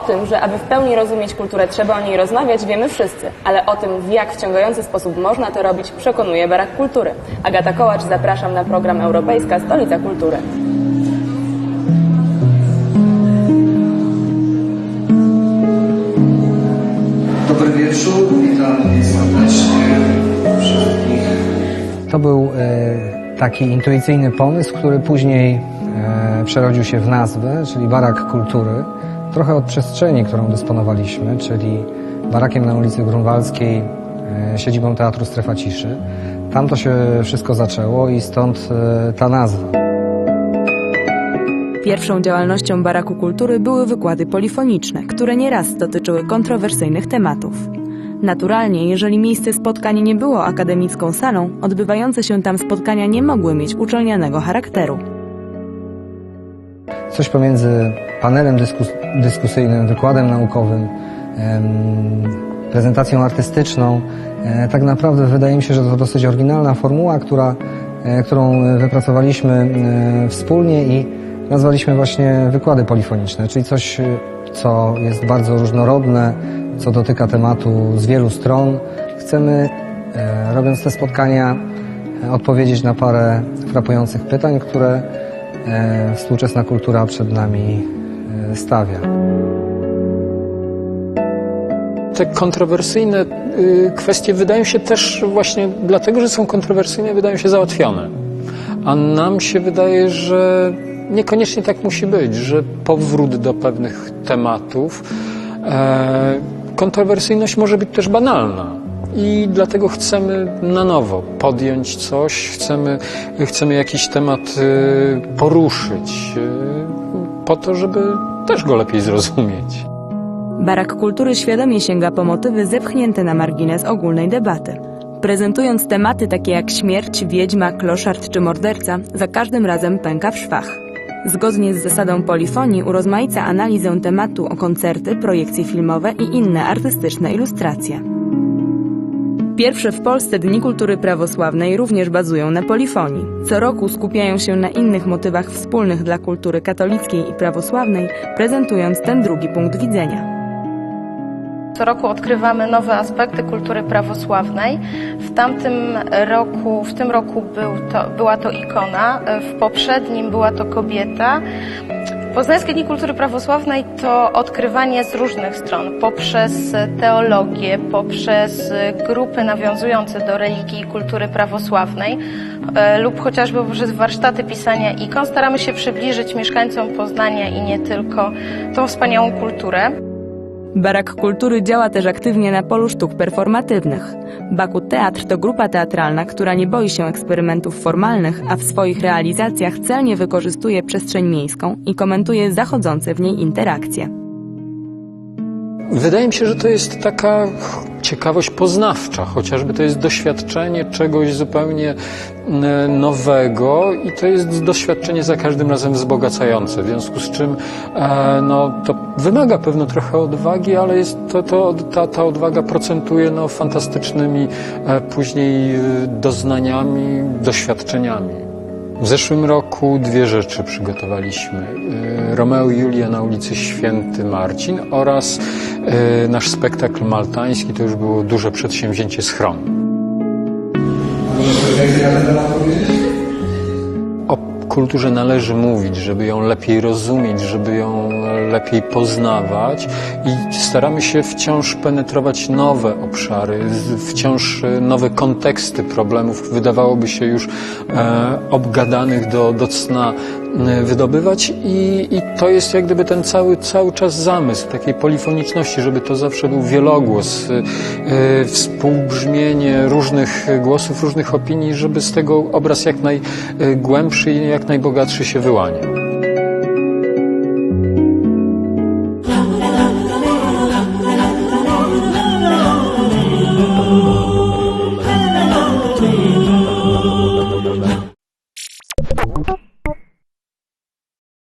tym, że aby w pełni rozumieć kulturę, trzeba o niej rozmawiać, wiemy wszyscy, ale o tym, w jak wciągający sposób można to robić, przekonuje Barak Kultury. Agata Kołacz, zapraszam na program Europejska Stolica Kultury. Dobry wieczór, witam serdecznie wszystkich. To był e, taki intuicyjny pomysł, który później e, przerodził się w nazwę, czyli Barak Kultury. Trochę od przestrzeni, którą dysponowaliśmy, czyli barakiem na ulicy Grunwaldzkiej, e, siedzibą Teatru Strefa Ciszy. Tam to się wszystko zaczęło i stąd e, ta nazwa. Pierwszą działalnością Baraku Kultury były wykłady polifoniczne, które nieraz dotyczyły kontrowersyjnych tematów. Naturalnie, jeżeli miejsce spotkań nie było akademicką salą, odbywające się tam spotkania nie mogły mieć uczelnianego charakteru. Coś pomiędzy panelem dyskus dyskusyjnym, wykładem naukowym, prezentacją artystyczną. E, tak naprawdę wydaje mi się, że to dosyć oryginalna formuła, która, e, którą wypracowaliśmy e, wspólnie i nazwaliśmy właśnie wykłady polifoniczne, czyli coś, co jest bardzo różnorodne, co dotyka tematu z wielu stron. Chcemy, robiąc te spotkania, odpowiedzieć na parę frapujących pytań, które współczesna kultura przed nami e, stawia. Te kontrowersyjne y, kwestie wydają się też właśnie dlatego, że są kontrowersyjne, wydają się załatwione. A nam się wydaje, że niekoniecznie tak musi być, że powrót do pewnych tematów, e, kontrowersyjność może być też banalna. I dlatego chcemy na nowo podjąć coś, chcemy, chcemy jakiś temat y, poruszyć, y, po to, żeby też go lepiej zrozumieć. Barak Kultury świadomie sięga po motywy zepchnięte na margines ogólnej debaty. Prezentując tematy takie jak śmierć, wiedźma, kloszard czy morderca, za każdym razem pęka w szwach. Zgodnie z zasadą polifonii urozmaica analizę tematu o koncerty, projekcje filmowe i inne artystyczne ilustracje. Pierwsze w Polsce Dni Kultury Prawosławnej również bazują na polifonii. Co roku skupiają się na innych motywach wspólnych dla kultury katolickiej i prawosławnej, prezentując ten drugi punkt widzenia. Co roku odkrywamy nowe aspekty kultury prawosławnej. W tamtym roku, w tym roku był to, była to ikona, w poprzednim była to kobieta. Poznańskie Dni Kultury Prawosławnej to odkrywanie z różnych stron, poprzez teologię, poprzez grupy nawiązujące do religii i kultury prawosławnej e, lub chociażby poprzez warsztaty pisania ikon. Staramy się przybliżyć mieszkańcom Poznania i nie tylko tą wspaniałą kulturę. Barak Kultury działa też aktywnie na polu sztuk performatywnych. Baku Teatr to grupa teatralna, która nie boi się eksperymentów formalnych, a w swoich realizacjach celnie wykorzystuje przestrzeń miejską i komentuje zachodzące w niej interakcje. Wydaje mi się, że to jest taka ciekawość poznawcza, chociażby to jest doświadczenie czegoś zupełnie e, nowego i to jest doświadczenie za każdym razem wzbogacające, w związku z czym e, no, to wymaga pewno trochę odwagi, ale jest to, to, ta, ta odwaga procentuje no, fantastycznymi e, później doznaniami, doświadczeniami. W zeszłym roku dwie rzeczy przygotowaliśmy. E, Romeo i Julia na ulicy Święty Marcin oraz e, nasz spektakl maltański. To już było duże przedsięwzięcie schron. Kulturze należy mówić, żeby ją lepiej rozumieć, żeby ją lepiej poznawać i staramy się wciąż penetrować nowe obszary, wciąż e, nowe konteksty problemów, wydawałoby się już e, obgadanych do, do cna wydobywać i, i to jest jak gdyby ten cały, cały czas zamysł takiej polifoniczności, żeby to zawsze był wielogłos, e, e, współbrzmienie różnych głosów, różnych opinii, żeby z tego obraz jak najgłębszy i jak najbogatszy się wyłaniał.